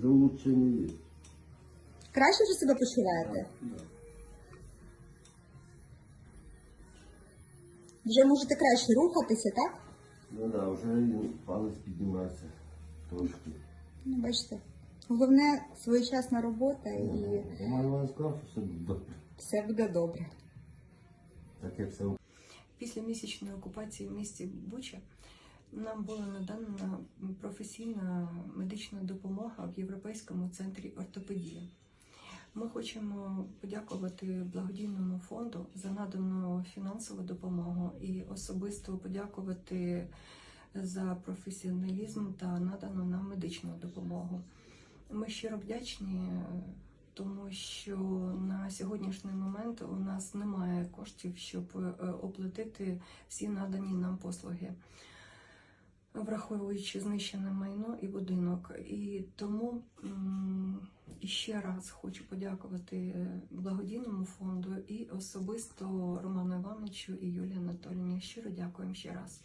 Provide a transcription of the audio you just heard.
Уже улучшение есть. Краще вже себе почуваєте? Да. Вже можете краще рухатися, так? Ну да, уже і палець піднімається трошки. Ну, бачите. Головне своєчасна робота і Роман Іванович сказав, що все буде добре. все буде добре. Так як все Після місячної окупації в місті Буча нам була надана професійна медична допомога в Європейському центрі ортопедії. Ми хочемо подякувати благодійному фонду за надану фінансову допомогу і особисто подякувати за професіоналізм та надану нам медичну допомогу. Ми щиро вдячні, тому що на сьогоднішній момент у нас немає коштів, щоб е, оплатити всі надані нам послуги, враховуючи знищене майно і будинок. І тому ще раз хочу подякувати е, благодійному фонду і особисто Роману Івановичу і Юлії Анатоліївні. Щиро дякуємо ще раз.